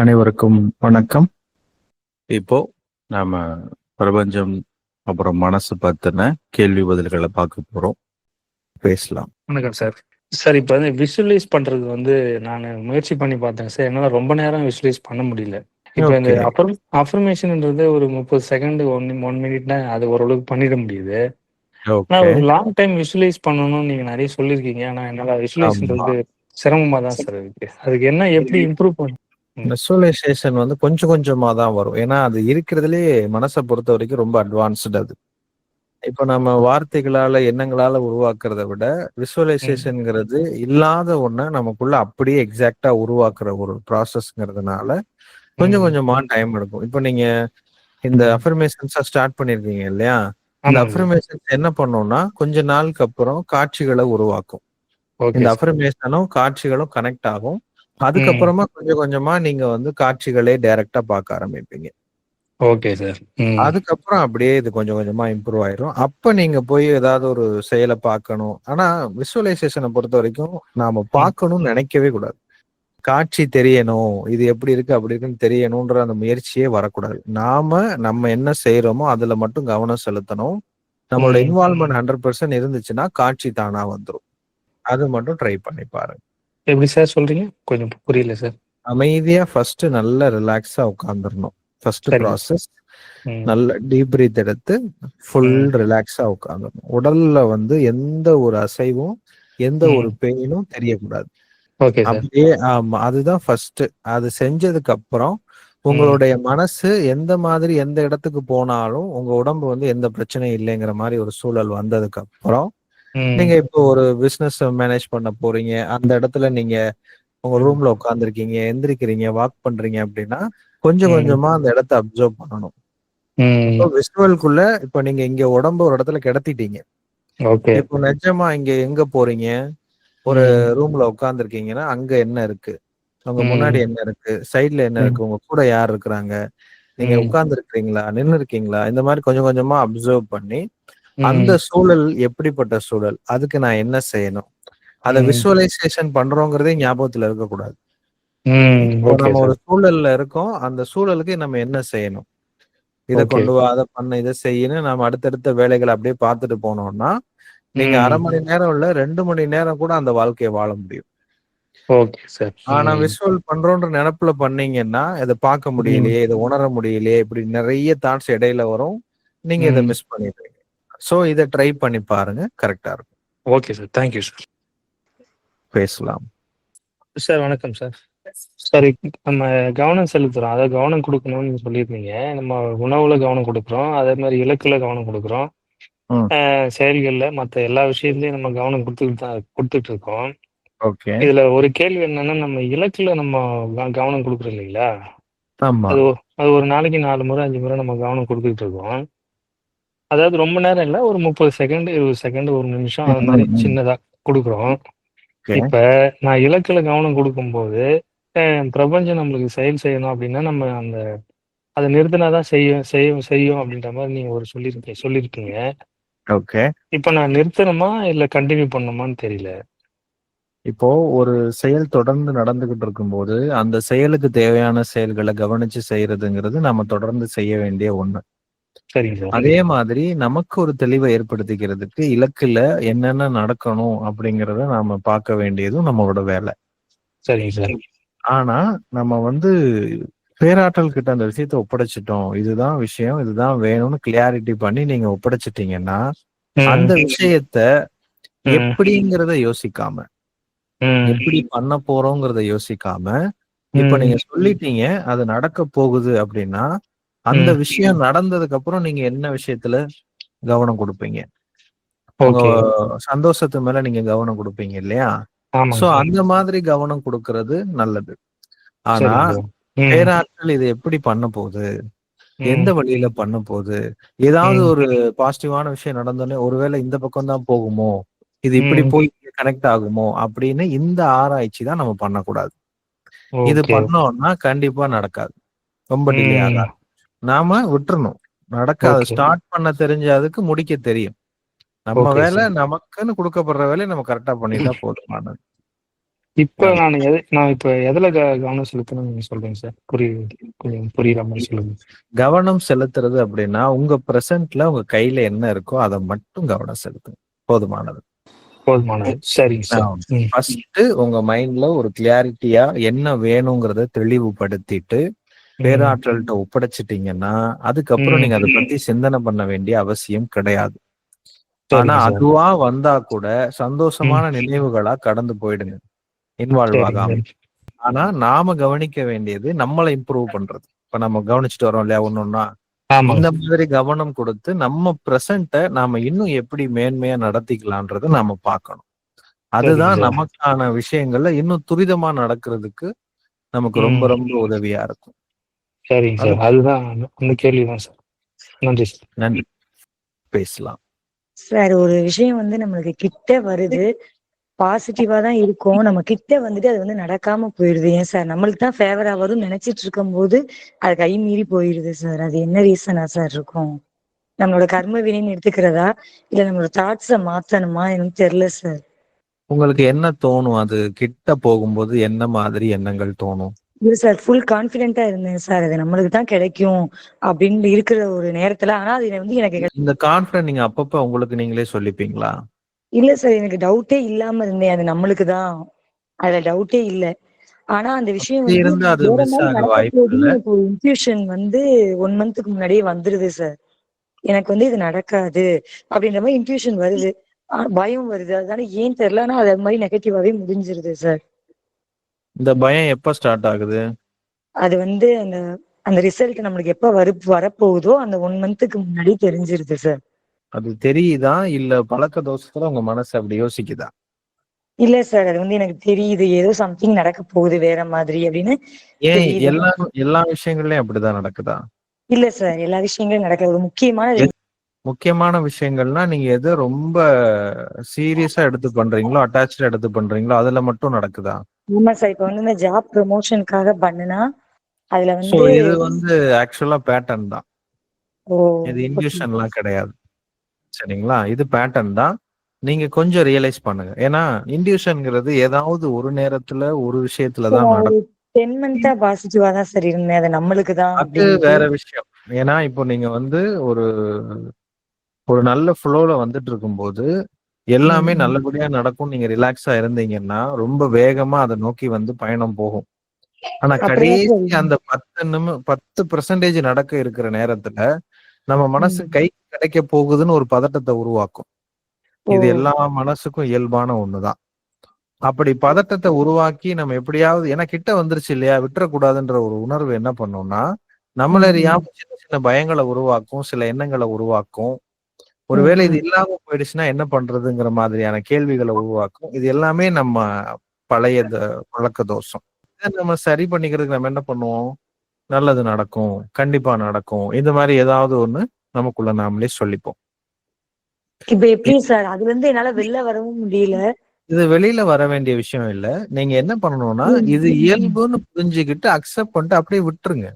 அனைவருக்கும் வணக்கம். இப்போ நாம பிரபஞ்சம் அப்புறம் மனசு பத்தின கேள்வி பதில்களை பார்க்க போறோம். பேசலாம். வணக்கம் சார். சார் இப்போ வந்து விஷுவலைஸ் பண்றது வந்து நான் முயற்சி பண்ணி பார்த்தேன் சார். என்னால ரொம்ப நேரம் விஷுவலைஸ் பண்ண முடியல. இப்போ இந்த. அப்புறம் அஃபர்மேஷன்ன்றது ஒரு முப்பது செகண்ட் ஒன் ஒன் மினிட்னா அது ஓரளவுக்கு பண்ணிட முடியுது. ஒரு லாங் டைம் விஷுவலைஸ் பண்ணணும்னு நீங்க நிறைய சொல்லியிருக்கீங்க. ஆனா என்னால விஷுவலைஸ்ன்றது சிரமமா தான் சார் இருக்கு. அதுக்கு என்ன எப்படி இம்ப்ரூவ் பண்ண விசுவலைசேஷன் வந்து கொஞ்சம் கொஞ்சமா தான் வரும். ஏன்னா அது இருக்கிறதுலே மனசை பொறுத்த வரைக்கும் ரொம்ப அட்வான்ஸ்டு அது. இப்போ நம்ம வார்த்தைகளால எண்ணங்களால உருவாக்குறத விட விசுவலைசேஷன்ங்கிறது இல்லாத ஒண்ண நமக்குள்ள அப்படியே எக்ஸாக்டா உருவாக்குற ஒரு ப்ராசஸ்ங்கிறதுனால கொஞ்சம். கொஞ்சமா டைம் எடுக்கும். இப்போ நீங்க இந்த. அஃபர்மேஷன்ஸா ஸ்டார்ட் பண்ணிருக்கீங்க இல்லையா? சார் அஃபர்மேஷன்ஸ் என்ன பண்ணும்னா கொஞ்ச நாளுக்கு அப்புறம் காட்சிகளை உருவாக்கும். இந்த அஃபர்மேஷனும் காட்சிகளும் கனெக்ட் ஆகும். அதுக்கப்புறமா கொஞ்சம் கொஞ்சமா நீங்க வந்து காட்சிகளே டைரக்டா பார்க்க ஆரம்பிப்பீங்க. Okay sir. அதுக்கப்புறம் அப்படியே இது கொஞ்சம் கொஞ்சமா இம்ப்ரூவ் ஆயிரும். அப்ப நீங்க போய் ஏதாவது ஒரு செயலை பார்க்கணும். ஆனா விசுவலைசேஷனை பொறுத்த வரைக்கும் நாம பார்க்கணும்னு நினைக்கவே கூடாது. காட்சி தெரியணும் இது எப்படி இருக்கு அப்படி இருக்குன்னு தெரியணும்ன்ற அந்த முயற்சியே வரக்கூடாது. நாம நம்ம என்ன செய்யறோமோ அதுல மட்டும் கவனம் செலுத்தணும். நம்மளோட. இன்வால்மெண்ட் ஹண்ட்ரட் பர்சன்ட் இருந்துச்சுன்னா காட்சி தானா வந்துரும். அது மட்டும் ட்ரை பண்ணி பாருங்க. எப்படி சார் சொல்றீங்க? கொஞ்சம் புரியல சார். அமைதியா ஃபர்ஸ்ட் நல்ல ரிலாக்ஸா உட்காந்துடணும் ஃபர்ஸ்ட். ப்ராசஸ் நல்ல டீப் பிரீத் எடுத்து ஃபுல். ரிலாக்ஸா உட்காந்துடணும் உடல்ல வந்து எந்த ஒரு அசைவும் எந்த. ஒரு பெயினும் தெரியக்கூடாது. அப்படியே ஆமா அதுதான் ஃபர்ஸ்ட் அது செஞ்சதுக்கு அப்புறம் உங்களுடைய மனசு எந்த மாதிரி எந்த இடத்துக்கு போனாலும் உங்க உடம்பு வந்து எந்த பிரச்சனையும் இல்லைங்கிற மாதிரி ஒரு சூழல் வந்ததுக்கு அப்புறம். நீங்க இப்போ ஒரு பிசினஸ் மேனேஜ் பண்ண போறீங்க அந்த இடத்துல நீங்க உங்க. ரூம்ல உட்காந்துருக்கீங்க எந்திரிக்கிறீங்க வாக் பண்றீங்க அப்படின்னா கொஞ்சம். கொஞ்சமா அந்த இடத்த அப்சர்வ் பண்ணணும் ம் இப்போ நீங்க இங்க உடம்ப ஒரு இடத்துல கிடத்திட்டீங்க இப்போ நிஜமா இங்க எங்க போறீங்க ஒரு. ரூம்ல உட்காந்துருக்கீங்கன்னா அங்க என்ன இருக்கு உங்க. முன்னாடி என்ன இருக்கு சைடுல என்ன. இருக்கு உங்க கூட யார் இருக்கிறாங்க நீங்க. உட்கார்ந்து இருக்கீங்களா நின்னு இருக்கீங்களா இந்த மாதிரி கொஞ்சம் கொஞ்சமா அப்சர்வ் பண்ணி அந்த. சூழல் எப்படிப்பட்ட சூழல்? அதுக்கு நான் என்ன செய்யணும்? அத ம். விஷுவலைசேஷன் பண்றோங்கிறதே ஞாபகத்துல இருக்கக்கூடாது. நம்ம ஒரு சூழல்ல இருக்கோம். அந்த சூழலுக்கு நம்ம என்ன செய்யணும்? இத கொண்டு வா அதை பண்ண இதை செய்யணும் நம்ம அடுத்தடுத்த வேலைகளை அப்படியே பார்த்துட்டு போனோம்னா நீங்க. அரை மணி நேரம் இல்ல ரெண்டு மணி நேரம் கூட அந்த வாழ்க்கையை வாழ முடியும். Okay sir. ஆனா ம். விஷுவல் பண்றோன்ற நினைப்புல பண்ணீங்கன்னா இதை பார்க்க முடியலையே இதை உணர முடியலையே இப்படி நிறைய தாட்ஸ் இடையில வரும். நீங்க இதை. மிஸ் பண்ணிடுறீங்க சோ இதை ட்ரை பண்ணி பாருங்க. கரெக்டா இருக்கும். Okay sir thank you sir பேசலாம். சார் வணக்கம் சார் சார் நம்ம கவனம் செலுத்துறோம். அதாவது கவனம் கொடுக்கணும்னு நீங்க சொல்லியிருந்தீங்க. நம்ம உணவுல கவனம் கொடுக்குறோம். அதே மாதிரி இலக்குல கவனம் கொடுக்குறோம். செயல்கள்ல மற்ற எல்லா விஷயத்துலயும் நம்ம கவனம் கொடுத்துட்டு தான் கொடுத்துட்டு இருக்கோம். ஓகே. இதுல ஒரு கேள்வி என்னன்னா நம்ம இலக்குல நம்ம கவனம் கொடுக்குறோம் இல்லைங்களா? ஆமா. அது அது ஒரு நாளைக்கு நாலு முறை அஞ்சு முறை நம்ம கவனம் கொடுத்துட்டு இருக்கோம். அதாவது ரொம்ப நேரம் இல்ல ஒரு முப்பது செகண்ட் இருபது செகண்ட் ஒரு நிமிஷம் அது மாதிரி. சின்னதா கொடுக்குறோம். இப்ப நான் இலக்குல கவனம் கொடுக்கும்போது பிரபஞ்சம் நம்மளுக்கு செயல் செய்யணும் அப்படின்னா நம்ம அந்த அதை நிறுத்தினாதான் செய்யும் செய்யும் செய்யும் அப்படின்ற மாதிரி நீங்க ஒரு சொல்லியிருக்கீங்க சொல்லியிருக்கீங்க ஓகே. இப்ப நான் நிறுத்தணுமா இல்ல கண்டினியூ பண்ணணுமான்னு தெரியல. இப்போ ஒரு செயல் தொடர்ந்து நடந்துகிட்டு இருக்கும்போது அந்த செயலுக்கு தேவையான செயல்களை கவனிச்சு செய்யறதுங்கிறது நம்ம தொடர்ந்து செய்ய வேண்டிய ஒண்ணு. அதே மாதிரி நமக்கு ஒரு தெளிவை ஏற்படுத்திக்கிறதுக்கு இலக்குல என்னென்ன நடக்கணும் அப்படிங்கறத நாம பார்க்க வேண்டியதும் நம்மளோட வேலை. சரிங்க சார். ஆனா நம்ம வந்து பேராற்றல் கிட்ட அந்த விஷயத்த ஒப்படைச்சிட்டோம். இதுதான் விஷயம் இதுதான் வேணும்னு கிளியாரிட்டி பண்ணி நீங்க ஒப்படைச்சிட்டீங்கன்னா அந்த விஷயத்த எப்படிங்கிறத யோசிக்காம எப்படி பண்ண போறோங்கிறத யோசிக்காம இப்ப நீங்க சொல்லிட்டீங்க அது நடக்க போகுது அப்படின்னா அந்த. விஷயம் நடந்ததுக்கு அப்புறம் நீங்க என்ன விஷயத்துல கவனம் கொடுப்பீங்க? சந்தோஷத்து மேல நீங்க கவனம் கொடுப்பீங்க இல்லையா? சோ அந்த மாதிரி கவனம் கொடுக்கறது நல்லது. ஆனா பேராற்றல் இது எப்படி பண்ண போகுது? எந்த வழியில பண்ண போகுது? ஏதாவது ஒரு பாசிட்டிவான விஷயம் நடந்தோடனே ஒருவேளை இந்த பக்கம் தான் போகுமோ? இது இப்படி. போய் கனெக்ட் ஆகுமோ? அப்படின்னு இந்த ஆராய்ச்சி தான் நம்ம பண்ணக்கூடாது. இது பண்ணோம்னா கண்டிப்பா நடக்காது. ரொம்ப டிலே ஆகாது. நாம விட்டுறணும். நடக்காது. ஸ்டார்ட் பண்ண தெரிஞ்ச அதுக்கு முடிக்க தெரியும். நம்ம வேலை நமக்குன்னு கொடுக்கப்படுற வேலையை நம்ம கரெக்டா பண்ணிட்டா போதுமானது இப்ப நான் எது நான் இப்ப எதுல கவனம் செலுத்தணும்னு சொல்றீங்க சார்? புரியுது கொஞ்சம் புரியுற மாதிரி சொல்லுங்க. கவனம் செலுத்துறது அப்படின்னா உங்க பிரசன்ட்ல உங்க கையில என்ன இருக்கோ அதை மட்டும் கவனம் செலுத்துங்க. போதுமானது. போதுமானது. சரிங்க சார். ஃபர்ஸ்ட் உங்க மைண்ட்ல ஒரு கிளாரிட்டியா என்ன வேணுங்கிறத தெளிவுபடுத்திட்டு பேராற்றல்கிட்ட ஒப்படைச்சிட்டீங்கன்னா அதுக்கப்புறம். நீங்க அதை பத்தி சிந்தனை பண்ண வேண்டிய அவசியம் கிடையாது ஆனா. அதுவா வந்தா கூட சந்தோஷமான நினைவுகளா கடந்து போயிடுங்க இன்வால்வ் ஆகாம. ஆனா நாம கவனிக்க வேண்டியது நம்மளை இம்ப்ரூவ் பண்றது இப்ப நம்ம கவனிச்சுட்டு வரோம் இல்லையா ஒன்னொன்னா இந்த மாதிரி கவனம் கொடுத்து நம்ம பிரசன்ட நாம இன்னும் எப்படி மேன்மையா நடத்திக்கலான்றத நாம பார்க்கணும் அதுதான். நமக்கான விஷயங்கள்ல இன்னும் துரிதமா நடக்கிறதுக்கு நமக்கு ரொம்ப. ரொம்ப உதவியா இருக்கும் சரிங்க சார். அதுதான் அந்த கேள்விதான் சார். நன்றி சார். நன்றி. பேசலாம். சார் ஒரு விஷயம் வந்து நம்மளுக்கு கிட்ட வருது. பாசிட்டிவா தான் இருக்கும். நம்ம கிட்ட வந்துட்டு அது வந்து நடக்காம போயிடுது. ஏன் சார்? நம்மளுக்கு தான் ஃபேவரா வரும் நினைச்சிட்டு இருக்கும் போது அது கை மீறி போயிடுது சார். அது என்ன ரீசனா சார் இருக்கும்? நம்மளோட கர்ம வினைன்னு எடுத்துக்கிறதா? இல்ல நம்மளோட தாட்ஸ மாத்தணுமா? எனக்கு தெரியல சார். உங்களுக்கு என்ன தோணும்? அது கிட்ட போகும்போது என்ன மாதிரி எண்ணங்கள் தோணும்? இல்ல சார் ஃபுல் கான்பிடென்ட்டா இருந்தேன் சார் அது நம்மளுக்கு தான் கிடைக்கும் அப்படின்னு இருக்கிற ஒரு நேரத்துல. ஆனா அது வந்து எனக்கு இந்த கான்பிடன்ட் நீங்க அப்பப்ப உங்களுக்கு நீங்களே சொல்லிப்பீங்களா? இல்ல சார் எனக்கு டவுட்டே இல்லாம இருந்தேன். அது நம்மளுக்கு தான். அதுல டவுட்டே இல்ல. ஆனா அந்த விஷயம் அப்படி வந்து ஒன் மந்த்துக்கு முன்னாடியே வந்துருது சார் எனக்கு வந்து இது நடக்காது அப்படின்ற மாதிரி இன்ட்யூஷன் வருது. பயம் வருது. அதனால ஏன் தெரியல. ஆனா அது மாதிரி நெகட்டிவாவே முடிஞ்சிருது சார் இந்த பயம் எப்ப ஸ்டார்ட் ஆகுது? அது வந்து அந்த அந்த ரிசல்ட் நம்மளுக்கு எப்ப வரு வரப்போகுதோ அந்த ஒன் மந்த்துக்கு முன்னாடி தெரிஞ்சிருது சார் அது தெரியுதா? இல்ல பழக்க தோஷத்துல உங்க மனசு அப்படி யோசிக்குதா? இல்ல சார் அது வந்து எனக்கு தெரியுது. ஏதோ சம்திங் நடக்க போகுது வேற மாதிரி அப்படின்னு ஏன் தெரியுது. எல்லா எல்லா விஷயங்கள்லயும் அப்படிதான் நடக்குதா? இல்ல சார் எல்லா விஷயங்களும் நடக்க ஒரு முக்கியமான முக்கியமான விஷயங்கள்னா நீங்க எது ரொம்ப சீரியஸா எடுத்து பண்றீங்களோ அட்டாச்சா எடுத்து பண்றீங்களோ அதுல மட்டும் நடக்குதா? ஆமா சார் இப்ப வந்து இந்த ஜாப் ப்ரமோஷனுக்காக பண்ணுனா அதுல வந்து இது வந்து ஆக்சுவலா பேட்டர்ன் தான். இது இன்ட்யூஷன்லாம் கிடையாது. சரிங்களா? இது பேட்டர்ன் தான். நீங்க கொஞ்சம் ரியலைஸ் பண்ணுங்க. ஏன்னா இன்ட்யூஷன்ங்கிறது ஏதாவது ஒரு நேரத்துல ஒரு விஷயத்துல தான் நடக்கும். டென் மந்த்தா பாசிட்டிவா தான் சார் இருந்தேன் அது நம்மளுக்கு தான் அது வேற விஷயம். ஏன்னா இப்போ நீங்க வந்து ஒரு ஒரு நல்ல ஃப்ளோல வந்துட்டு இருக்கும்போது எல்லாமே. நல்லபடியா நடக்கும் நீங்க ரிலாக்ஸா இருந்தீங்கன்னா ரொம்ப வேகமா அதை நோக்கி வந்து பயணம் போகும் ஆனா கடைசி அந்த பத்து நிமி பத்து பெர்சன்டேஜ் நடக்க இருக்கிற நேரத்துல நம்ம மனசு. கை கிடைக்க போகுதுன்னு ஒரு பதட்டத்தை உருவாக்கும் இது. எல்லா மனசுக்கும் இயல்பான ஒண்ணுதான் அப்படி பதட்டத்தை உருவாக்கி நம்ம எப்படியாவது ஏன்னா கிட்ட வந்துருச்சு இல்லையா விட்டுறக்கூடாதுன்ற ஒரு உணர்வு என்ன பண்ணும்னா நம்மள ம். அறியாம சின்ன சின்ன பயங்களை உருவாக்கும் சில எண்ணங்களை உருவாக்கும் ஒருவேளை இது. இல்லாம போயிடுச்சுன்னா என்ன பண்றதுங்கிற மாதிரியான கேள்விகளை உருவாக்கும். இது எல்லாமே நம்ம பழைய பழக்க தோஷம். இதை நம்ம சரி பண்ணிக்கிறதுக்கு நம்ம என்ன பண்ணுவோம்? நல்லது நடக்கும். கண்டிப்பா நடக்கும். இந்த மாதிரி ஏதாவது ஒண்ணு நமக்குள்ள நாமளே சொல்லிப்போம். இப்ப எப்படி சார்? அது வந்து என்னால வெளில வரவும் முடியல. இது வெளியில வர வேண்டிய விஷயம் இல்ல. நீங்க என்ன பண்ணணும்னா. இது இயல்புன்னு புரிஞ்சுக்கிட்டு அக்செப்ட் பண்ணிட்டு அப்படியே விட்டுருங்க.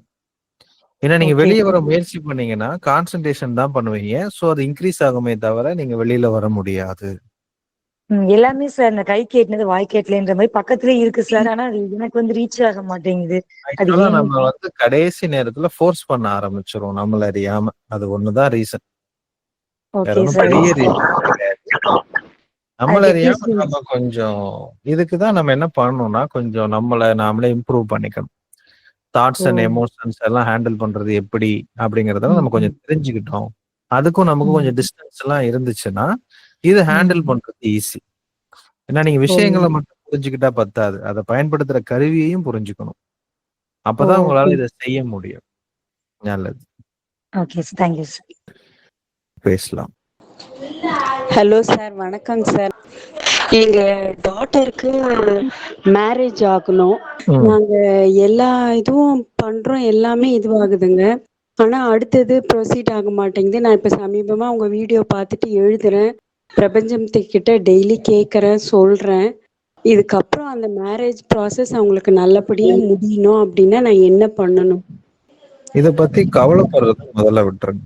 ஏன்னா நீங்க Okay. வெளியே வர முயற்சி பண்ணீங்கன்னா கான்சென்ட்ரேஷன் தான் பண்ணுவீங்க. சோ அது இன்க்ரீஸ் ஆகுமே தவிர நீங்க வெளியில வர முடியாது. ம், எல்லாமே சார் இந்த கை கேட்டினது வாய் கேட்டலன்ற மாதிரி பக்கத்துலயே இருக்கு சார் ஆனா அது எனக்கு வந்து ரீச் ஆக மாட்டேங்குது. ஆக்சுவலா ஏன் நம்ம வந்து கடைசி நேரத்துல ஃபோர்ஸ் பண்ண ஆரம்பிச்சிரும் நம்மள அறியாம. அது ஒண்ணுதான் ரீசன் வேற ஓகே ஒன்றும் சார் பெரிய ரீசன் கிடையாது. நம்மள அது அறியாம நம்ம கொஞ்சம் இதுக்குதான் நம்ம என்ன பண்ணணும்னா கொஞ்சம் நம்மள நாமளே இம்ப்ரூவ் பண்ணிக்கணும். Thoughts and. எமோஷன்ஸ் எல்லாம் ஹேண்டில் பண்றது எப்படி அப்படிங்கறத நம்ம. கொஞ்சம் தெரிஞ்சுக்கிட்டோம். அதுக்கும் நமக்கு. கொஞ்சம் டிஸ்டன்ஸ் எல்லாம் இருந்துச்சுன்னா இது ஹேண்டில். பண்றது ஈஸி ஏன்னா நீங்க விஷயங்களை மட்டும் புரிஞ்சுக்கிட்டா பத்தாது. அதை பயன்படுத்துற கருவியையும் புரிஞ்சுக்கணும். அப்பதான் உங்களால இதை செய்ய முடியும். நல்லது. பேசலாம். ஹலோ சார் வணக்கங்க சார் எங்க டாட்டருக்கு மேரேஜ் ஆகணும். நாங்க எல்லா இதுவும் பண்றோம். எல்லாமே இதுவாகுதுங்க. ஆனா அடுத்தது ப்ரொசீட் ஆக மாட்டேங்குது. நான் இப்ப சமீபமா உங்க வீடியோ பார்த்துட்டு எழுதுறேன். பிரபஞ்சத்துக்கிட்ட டெய்லி கேட்கறேன் சொல்றேன். இதுக்கப்புறம் அந்த மேரேஜ் ப்ராசஸ் அவங்களுக்கு நல்லபடியா முடியணும் அப்படின்னா நான் என்ன பண்ணணும்? இத பத்தி கவலைப்படுறது முதல்ல விட்டுருங்க.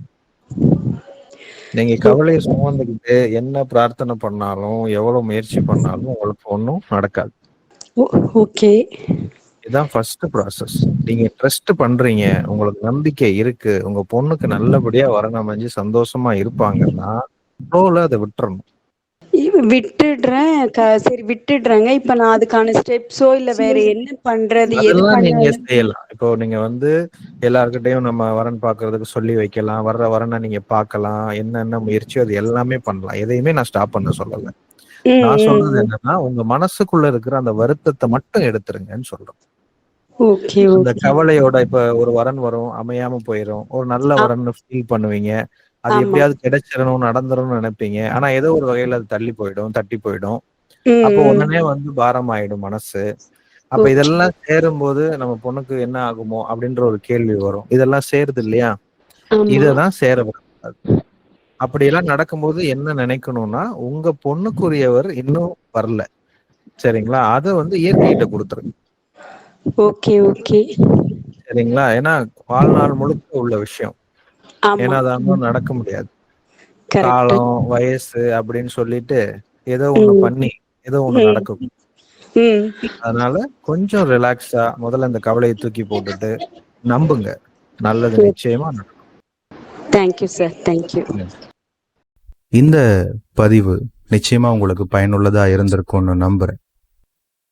நீங்க கவலையை சுமந்துக்கிட்டு என்ன பிரார்த்தனை பண்ணாலும் எவ்வளவு முயற்சி பண்ணாலும் உங்களுக்கு ஒன்றும் நடக்காது. ஓகே. இதுதான் ஃபர்ஸ்ட் ப்ராசஸ் நீங்க ட்ரஸ்ட் பண்றீங்க உங்களுக்கு நம்பிக்கை இருக்கு உங்க பொண்ணுக்கு நல்லபடியா வரணும் அமைஞ்சு சந்தோஷமா இருப்பாங்கன்னா ஃப்ளோல அதை விட்டுறணும். விட்டுடுறேன். சரி விட்டுடுறேங்க. இப்ப நான் அதுக்கான ஸ்டெப்ஸோ இல்ல வேற என்ன பண்றது? நீங்க செய்யலாம். இப்போ நீங்க வந்து எல்லார்கிட்டயும் நம்ம வரன் பாக்குறதுக்கு சொல்லி வைக்கலாம். வர்ற வரனை நீங்க பார்க்கலாம் என்னென்ன முயற்சியோ அது எல்லாமே பண்ணலாம். எதையுமே நான் ஸ்டாப் பண்ண சொல்லல. நான் சொல்றது. என்னன்னா உங்க மனசுக்குள்ள இருக்கிற அந்த வருத்தத்தை மட்டும் எடுத்துருங்கன்னு சொல்றேன் அந்த கவலையோட இப்ப ஒரு வரன் வரும் அமையாம போயிரும். ஒரு நல்ல. வரன் ஃபீல் பண்ணுவீங்க. அது. எப்படியாவது கிடைச்சிடணும் நடந்துரும்னு நினைப்பீங்க. ஆனா ஏதோ ஒரு வகையில அது தள்ளி போயிடும் தட்டி போயிடும். அப்போ. உடனே வந்து பாரம் ஆயிடும் மனசு. அப்ப. இதெல்லாம் சேரும்போது நம்ம பொண்ணுக்கு என்ன ஆகுமோ அப்படின்ற ஒரு கேள்வி வரும். இதெல்லாம் சேருது இல்லையா. இததான் சேர விடக்கூடாது அப்படியெல்லாம் நடக்கும்போது என்ன நினைக்கணும்னா உங்க பொண்ணுக்குரியவர் இன்னும் வரல. சரிங்களா? அதை வந்து இயற்கைகிட்ட கொடுத்துருங்க ஓகே ஓகே. சரிங்களா? ஏன்னா வாழ்நாள் முழுக்க உள்ள விஷயம். ஏன்னா நடக்க முடியாது. காலம் வயசு அப்படின்னு சொல்லிட்டு ஏதோ ஒண்ணு. பண்ணி ஏதோ ஒண்ணு. நடக்கும். அதனால கொஞ்சம் ரிலாக்ஸா முதல்ல இந்த கவலையை தூக்கி போட்டுட்டு நம்புங்க. நல்லது நிச்சயமா நடக்கும். தேங்க்யூ சார் தேங்க்யூ இந்த பதிவு நிச்சயமா உங்களுக்கு பயனுள்ளதா இருந்திருக்கும்னு நம்புறேன்.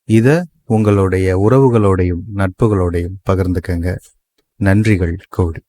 இத உங்களுடைய உறவுகளோடையும் நட்புகளோடையும் பகிர்ந்துக்கங்க. நன்றிகள் கோடி.